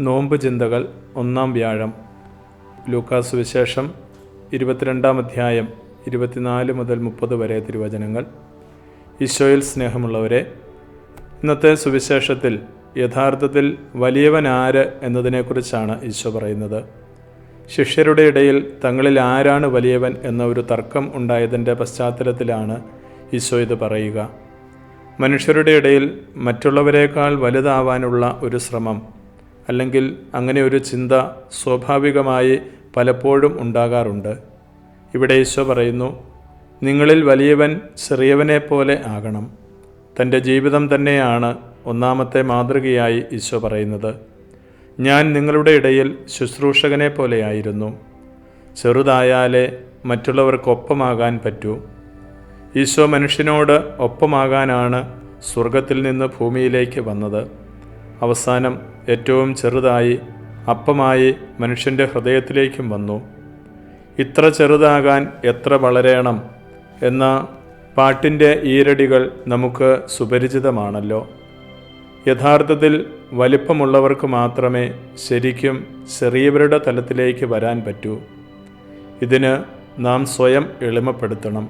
നോമ്പ് ചിന്തകൾ ഒന്നാം വ്യാഴം. ലൂക്കാസ് വിശേഷം ഇരുപത്തിരണ്ടാം അധ്യായം ഇരുപത്തിനാല് മുതൽ മുപ്പത് വരെ തിരുവചനങ്ങൾ. ഈശോയിൽ സ്നേഹമുള്ളവരെ ഇന്നത്തെ സുവിശേഷത്തിൽ യഥാർത്ഥത്തിൽ വലിയവൻ ആര് എന്നതിനെക്കുറിച്ചാണ് ഈശോ പറയുന്നത്. ശിഷ്യരുടെ ഇടയിൽ തങ്ങളിൽ ആരാണ് വലിയവൻ എന്ന ഒരു തർക്കം ഉണ്ടായതിന്റെ പശ്ചാത്തലത്തിലാണ് ഈശോ ഇത് പറയുക. മനുഷ്യരുടെ ഇടയിൽ മറ്റുള്ളവരെക്കാൾ വലുതാവാനുള്ള ഒരു ശ്രമം അല്ലെങ്കിൽ അങ്ങനെ ഒരു ചിന്ത സ്വാഭാവികമായി പലപ്പോഴും ഉണ്ടാകാറുണ്ട്. ഇവിടെ ഈശോ പറയുന്നു നിങ്ങളിൽ വലിയവൻ ചെറിയവനെ പോലെ ആകണം. തന്റെ ജീവിതം തന്നെയാണ് ഒന്നാമത്തെ മാതൃകയായി ഈശോ പറയുന്നത്. ഞാൻ നിങ്ങളുടെ ഇടയിൽ ശുശ്രൂഷകനെ പോലെയായിരുന്നു ചെറുതായാലേ മറ്റുള്ളവർക്കൊപ്പമാകാൻ പറ്റൂ. ഈശോ മനുഷ്യനോട് ഒപ്പമാകാനാണ് സ്വർഗത്തിൽ നിന്ന് ഭൂമിയിലേക്ക് വന്നത്. അവസാനം ഏറ്റവും ചെറുതായി അപ്പമായി മനുഷ്യന്റെ ഹൃദയത്തിലേക്കും വന്നു. ഇത്ര ചെറുതാകാൻ എത്ര വളരെയണം എന്ന പാട്ടിന്റെ ഈരടികൾ നമുക്ക് സുപരിചിതമാണല്ലോ. യഥാർത്ഥത്തിൽ വലിപ്പമുള്ളവർക്ക് മാത്രമേ ശരിക്കും ചെറിയവരുടെ തലത്തിലേക്ക് വരാൻ പറ്റൂ. ഇതിന് നാം സ്വയം എളിമപ്പെടുത്തണം.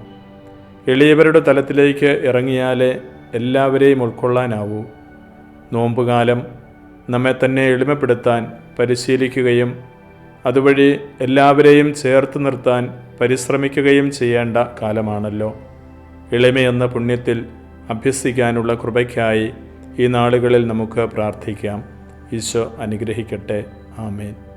എളിയവരുടെ തലത്തിലേക്ക് ഇറങ്ങിയാലേ എല്ലാവരെയും ഉൾക്കൊള്ളാനാവൂ. നോമ്പുകാലം നമ്മെ തന്നെ എളിമപ്പെടുത്താൻ പരിശീലിക്കുകയും അതുവഴി എല്ലാവരെയും ചേർത്ത് നിർത്താൻ പരിശ്രമിക്കുകയും ചെയ്യേണ്ട കാലമാണല്ലോ. എളിമയെന്ന പുണ്യത്തിൽ അഭ്യസിക്കാനുള്ള കൃപയ്ക്കായി ഈ നാളുകളിൽ നമുക്ക് പ്രാർത്ഥിക്കാം. ഈശോ അനുഗ്രഹിക്കട്ടെ. ആമേൻ.